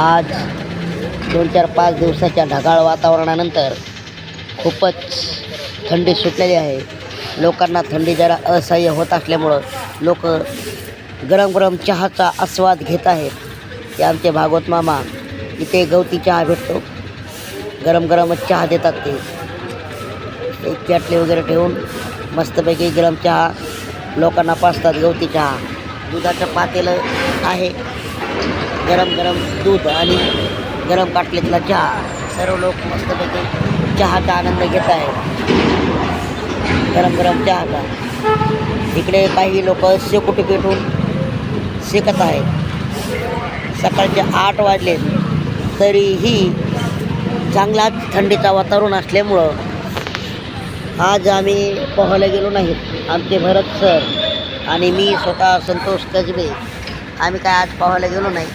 आज दोन चार पाच दिवसाच्या ढगाळ वातावरणानंतर खूपच थंडी सुटलेली आहे. लोकांना थंडी जरा असह्य होत असल्यामुळं लोक गरम गरम चहाचा आस्वाद घेत आहेत. ते आमचे भागवत मामा इथे गवती चहा भेटतो. गरम गरमच चहा देतात ते. एक चटणी वगैरे ठेवून मस्तपैकी गरम चहा लोकांना पाचतात गवती चहा. दुधाचं पातेलं आहे. गरम गरम दूध आणि गरम काटलेतला चहा. सर्व लोक मस्तपैकी चहाचा आनंद घेत आहेत. गरम गरम चहाचा. इकडे काही लोक शेकोटी पेटून शेकत आहेत. सकाळचे आठ वाजले तरीही चांगलाच थंडीचा वातावरण असल्यामुळं आज आम्ही पोहायला गेलो नाहीत आमचे भरत सर आणि मी स्वतः संतोष कसबे आम्ही काय आज पोहायला गेलो नाही.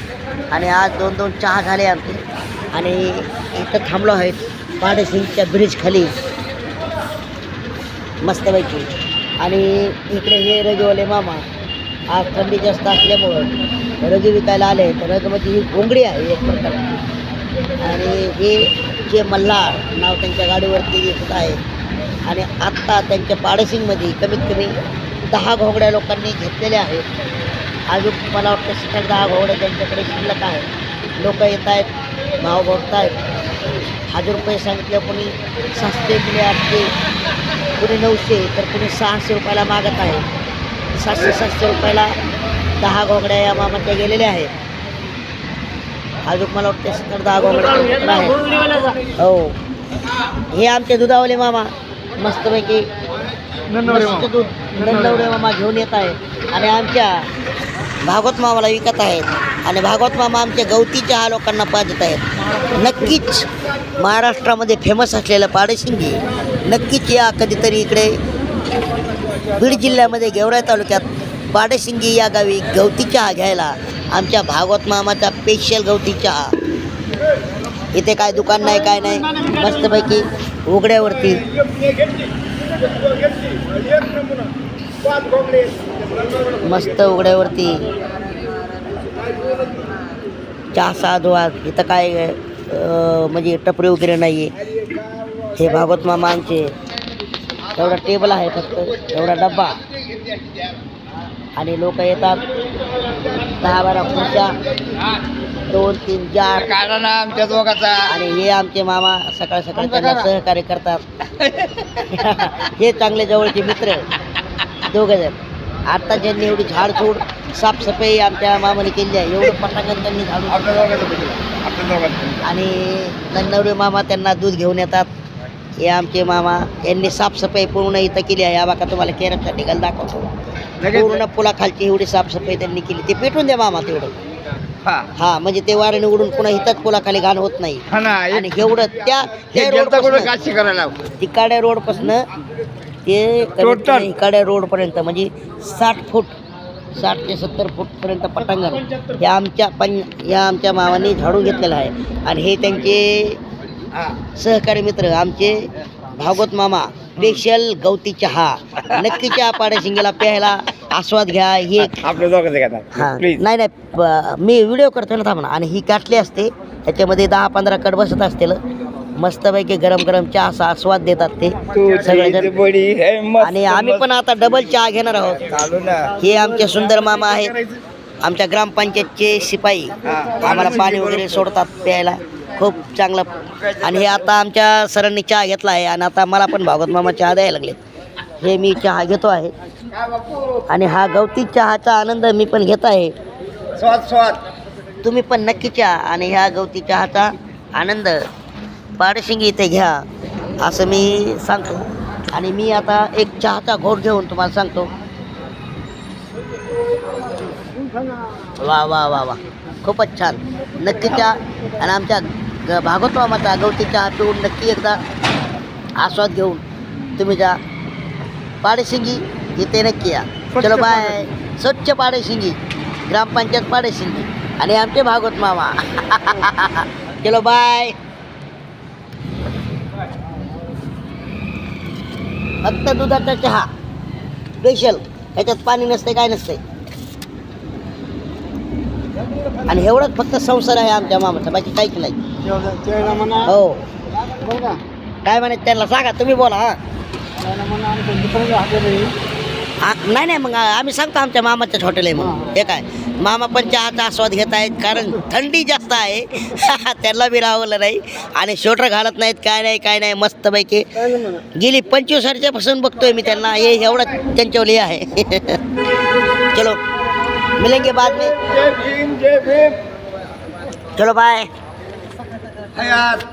आणि आज दोन दोन चहा झाले आमचे. आणि इथं थांबलो आहेत पाडेसिंगच्या ब्रिजखाली मस्तपैकी. आणि इकडे हे रगेवाले मामा. आज थंडी जास्त असल्यामुळं रगे विकायला आले तर रजमध्ये ही घोंगडी आहे एक प्रकारची. आणि हे जे मल्हार नाव त्यांच्या गाडीवरती दिसत आहे. आणि आत्ता त्यांच्या पाडेसिंगमध्ये कमीत कमी दहा घोंगड्या लोकांनी घेतलेल्या आहेत. अजून मला वाटतं सकाळ दहा घोंगड्या त्यांच्याकडे शिल्लक आहे. लोक येत आहेत भाव भोगत आहेत हजार रुपये सांगितले कोणी सहाशे कुणी आठशे कुणी नऊशे तर कुणी सहाशे रुपयाला मागत आहे. सातशे सातशे रुपयाला दहा घोगड्या या मामाच्या गेलेल्या आहेत. अजून मला वाटतं सत्तर दहा घोंगड्या हो. हे आमचे दुधावले मामा मस्तपैकी मस्त दूध नंदवडे मामा घेऊन येत आहे. आणि आमच्या भागवत मामाला विकत आहेत. आणि भागवत मामा आमच्या गवती चहा लोकांना पाजत आहेत. नक्कीच महाराष्ट्रामध्ये फेमस असलेलं पाडेशिंगी नक्कीच या कधीतरी इकडे बीड जिल्ह्यामध्ये गेवराई तालुक्यात पाडेशिंगी या गावी गवती चहा घ्यायला आमच्या भागवत मामाचा स्पेशल गवती चहा. इथे काय दुकान नाही काय नाही. मस्तपैकी उघड्यावरती मस्त उघड्यावरती. चहा साधवा इथं काय म्हणजे टपरी वगैरे नाही आहे हे भागवत मामा आमचे एवढा टेबल आहे फक्त. एवढा डब्बा. आणि लोक येतात. दहा बारा खुर्च्या. दोन तीन काढा ना आमच्या दोघाचा. आणि हे आमचे मामा सकाळ सकाळ त्यांना सहकार्य करतात. हे चांगले जवळचे मित्र दोघं जण. आता ज्यांनी एवढी झाडझूड साफसफाई आमच्या मामाने केली आहे एवढं पटांगण त्यांनी झाडून दोघाचं आणि नन्नवरे मामा त्यांना दूध घेऊन येतात. हे आमचे मामा यांनी साफसफाई पूर्ण इथं केली आहे. या बाका तुम्हाला केरळचा निकाल दाखवतो. पूर्ण पुलाखालची एवढी साफसफाई त्यांनी केली. ते पेटून द्या मामा तेवढं. हा हा म्हणजे ते वाऱ्याने उडून पुन्हा इथंच पुलाखाली घाण होत नाही हा ना आणि एवढं त्या हे कुठं काशी करायला तिकाड्या रोडपासनं ते Total. इकाड्या रोडपर्यंत म्हणजे साठ फूट साठ ते सत्तर फूटपर्यंत पटांगण हे आमच्या पं या आमच्या मावाने झाडून घेतलेलं आहे आणि हे त्यांचे हा. सहकारी मित्र आमचे भागवत मामा स्पेशल गवती चहा नक्की चहा पाड्या शिंगेला प्यायला आस्वाद घ्या हे आपल्या दोघांचं हा. घेतात प्लीज नाही नाही प- मी व्हिडिओ करतो ना थांब ना. आणि ही काटली असते. त्याच्यामध्ये दहा पंधरा कड बसत असतील. मस्तपैकी गरम गरम चहाचा आस्वाद देतात ते सगळेजण. बडी हे मस्त आणि आम्ही पण आता डबल चहा घेणार आहोत. चालू ना. हे आमचे सुंदर मामा आहेत. आमच्या ग्रामपंचायतचे शिपाई. आम्हाला पाणी वगैरे सोडतात. प्यायला. खूप चांगलं. आणि हे आता आमच्या सरांनी चहा घेतला आहे. आणि आता मला पण भागवत मामा चहा द्यायला लागले हे मी चहा घेतो आहे. आणि हा गवती चहाचा आनंद मी पण घेत आहे. स्वाद स्वाद. तुम्ही पण नक्की चहा आणि ह्या गवती चहाचा आनंद पाडशिंगी इथे घ्या असं मी सांगतो. आणि मी आता एक चहाचा घोट घेऊन तुम्हाला सांगतो. वा वा वा वा. खूपच छान. नक्की चहा. आणि आमच्या भागवत मामाचा गवती चहा पिऊन नक्की एकदा आस्वाद घेऊन तुम्ही जा. पाडेशिंगी इथे नक्की या चलो बाय स्वच्छ पाडेशिंगी. ग्रामपंचायत पाडेशिंगी. आणि आमचे भागवत मामा. चलो बाय फक्त दुधाचा चहा. स्पेशल त्याच्यात पाणी नसते काय नसते आणि एवढंच फक्त संसार आहे आमच्या मामाचा. बाकी काहीच नाही. हो. काय म्हणायचं त्यांना सांगा तुम्ही बोला हा. आ- नाही नाही मग आम्ही सांगतो आमच्या मामाच्याच हॉटेल आहे म्हणून हे काय मामा पण चहाचा आस्वाद घेत आहेत कारण थंडी जास्त आहे. त्यांना बी राहवलं नाही. आणि शोटर घालत नाहीत काय नाही काय नाही मस्तपैकी. गेली पंचवीस वर्षापासून बघतोय मी त्यांना. हे एवढं त्यांच्यावर हे आहे. चलो मिलेंगे बाद में. जय भीम जय भीम. चलो बाय हयात.